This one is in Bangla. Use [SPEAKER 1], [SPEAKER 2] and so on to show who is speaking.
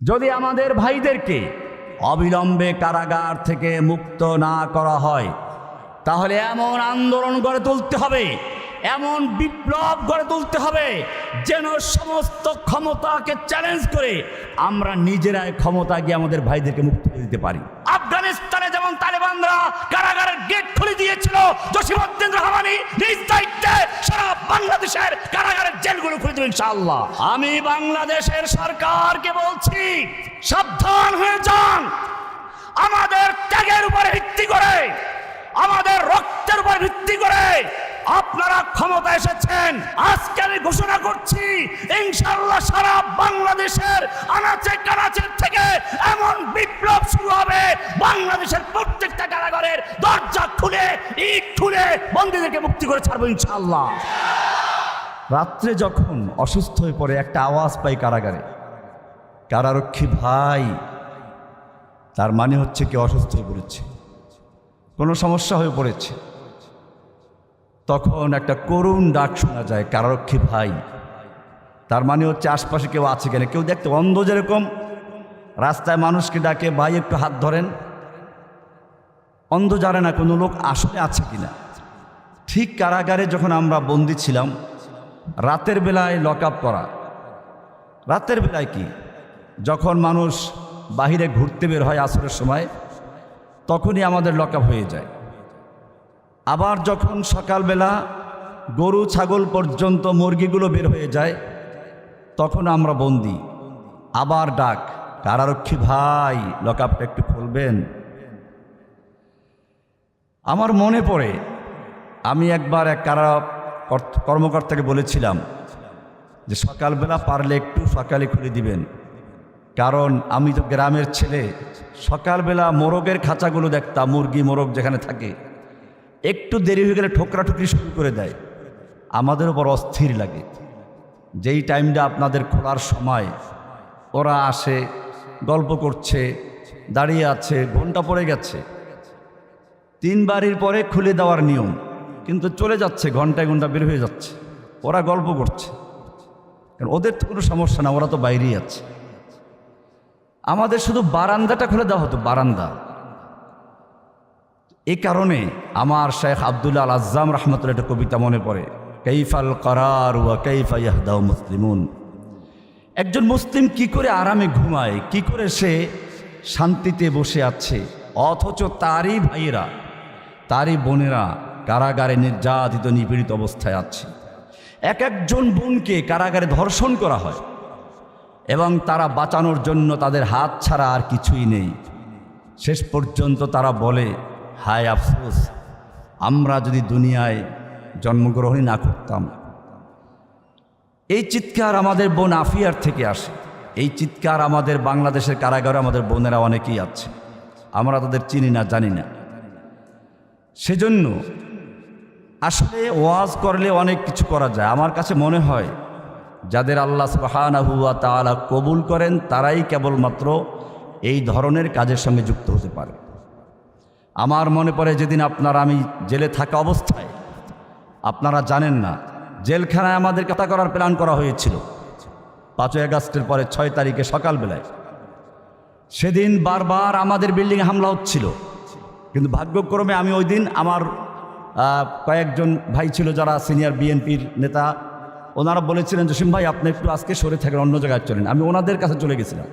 [SPEAKER 1] যদি আমাদের ভাইদেরকে অবিলম্বে কারাগার থেকে মুক্ত না করা হয়, তাহলে এমন আন্দোলন গড়ে তুলতে হবে, এমন বিপ্লব গড়ে তুলতে হবে যেন সমস্ত ক্ষমতাকে চ্যালেঞ্জ করে আমরা নিজেরাই ক্ষমতা গিয়ে আমাদের ভাইদেরকে মুক্ত করে দিতে পারি। আফগানিস্তানে যেমন তালেবানরা কারাগারের গেট খুলে দিয়েছিল, জসিমউদ্দিন রহমানি নিজ দায়িত্বে সারা বাংলাদেশের কারাগারের জেলগুলো খুলে দেবেন আমি বাংলাদেশের সরকারকে বলছি সাবধান হয়ে যান। আমাদের ত্যাগের উপরে ভিত্তি করে, আমাদের রক্তের উপর ভিত্তি করে আপনারা ক্ষমতা এসেছেন। আজকে আমি ঘোষণা করছি ইনশাল্লাহ সারা বাংলাদেশের আনাচে কানাচের থেকে এমন বিপ্লব শুরু হবে। বাংলাদেশের প্রত্যেকটা কারাগারের দরজা খুলে, ইট খুলে বন্দীদেরকে মুক্তি করে ছাড়বো ইনশাল্লাহ রাত্রে যখন অসুস্থ হয়ে পড়ে, একটা আওয়াজ পাই কারাগারে। কারারক্ষী ভাই। তার মানে হচ্ছে কি অসুস্থ হয়ে পড়েছে। কোনো সমস্যা হয়ে পড়েছে। তখন একটা করুণ ডাক শোনা যায়, কারারক্ষী ভাই। তার মানে হচ্ছে আশপাশে কেউ আছে কিনা? কেউ দেখতে অন্ধ যেরকম। রাস্তায় মানুষকে ডাকে, ভাই, একটু হাত ধরেন। অন্ধ জানে না কোনো লোক আসলে আছে কিনা। ঠিক কারাগারে যখন আমরা বন্দি ছিলাম, রাতের বেলায় লক আপ করা। রাতের বেলায় কি? যখন মানুষ বাহিরে ঘুরতে বের হয় আসরের সময়, তখনই আমাদের লকআপ হয়ে যায়। আবার যখন সকালবেলা গরু, ছাগল পর্যন্ত মুরগিগুলো বের হয়ে যায়, তখন আমরা বন্দি। আবার ডাক কারারক্ষী ভাই, লকআপটা একটু খুলবেন? আমার মনে পড়ে, আমি একবার এক কারা কর্মকর্তাকে বলেছিলাম যে সকালবেলা পারলে একটু সকালে খুলে দিবেন। কারণ আমি তো গ্রামের ছেলে। সকালবেলা মোরগের খাঁচাগুলো দেখতাম, মুরগি, মোরগ যেখানে থাকে। একটু দেরি হয়ে গেলে ঠোকরা ঠুকরি শুরু করে দেয়। আমাদের উপর অস্থির লাগে। যেই টাইমটা আপনাদের খোলার সময়, ওরা আসে, গল্প করছে, দাঁড়িয়ে আছে, ঘণ্টা পড়ে গেছে। তিন বাড়ির পরে খুলে দেওয়ার নিয়ম, কিন্তু চলে যাচ্ছে, ঘন্টায় ঘণ্টা বের হয়ে যাচ্ছে। ওরা গল্প করছে। কারণ ওদের তো কোনো সমস্যা না, ওরা তো বাইরেই আছে। আমাদের শুধু বারান্দাটা খুলে দেওয়া হতো, বারান্দা। এই কারণে আমার শেখ আবদুল্লাহ আল আজ্জাম রহমতুল্লাহ একটা কবিতা মনে পড়ে কৈফাল করার ওয়া কৈফা ইয়াহদাউ মুসলিমুন? একজন মুসলিম কি করে আরামে ঘুমায়, কি করে সে শান্তিতে বসে আছে? অথচ তারই ভাইয়েরা, তারই বোনেরা কারাগারে নির্যাতিত, নিপীড়িত অবস্থায় আছে। এক একজন বোনকে কারাগারে ধর্ষণ করা হয়। এবং তারা বাঁচানোর জন্য তাদের হাত ছাড়া আর কিছুই নেই। শেষ পর্যন্ত তারা বলে, হায় আফসোস, আমরা যদি দুনিয়ায় জন্মগ্রহণই না করতাম। এই চিৎকার আমাদের বোন আফিয়ার থেকে আসে। এই চিৎকার আমাদের বাংলাদেশের কারাগারে আমাদের বোনেরা অনেকেই আছে। আমরা তাদের চিনি না, জানি না। সেজন্য আসলে ওয়াজ করলে অনেক কিছু করা যায়। আমার কাছে মনে হয় যাদের আল্লাহ সুবাহানাহুয়া তাআলা কবুল করেন, তারাই কেবলমাত্র এই ধরনের কাজের সঙ্গে যুক্ত হতে পারে। আমার মনে পড়ে যেদিন আপনারা আমি জেলে থাকা অবস্থায়, আপনারা জানেন না, জেলখানায় আমাদের কথা করার প্ল্যান করা হয়েছিল। পাঁচই আগস্টের পরে ছয় তারিখে সকালবেলায়। সেদিন বারবার আমাদের বিল্ডিংয়ে হামলা হচ্ছিল। কিন্তু ভাগ্যক্রমে আমি ওই দিন আমার কয়েকজন ভাই ছিল যারা সিনিয়র বিএনপির নেতা ওনারা বলেছিলেন জসিম ভাই, আপনি একটু আজকে সরে থাকেন অন্য জায়গায় চলেন আমি ওনাদের কাছে চলে গেছিলাম।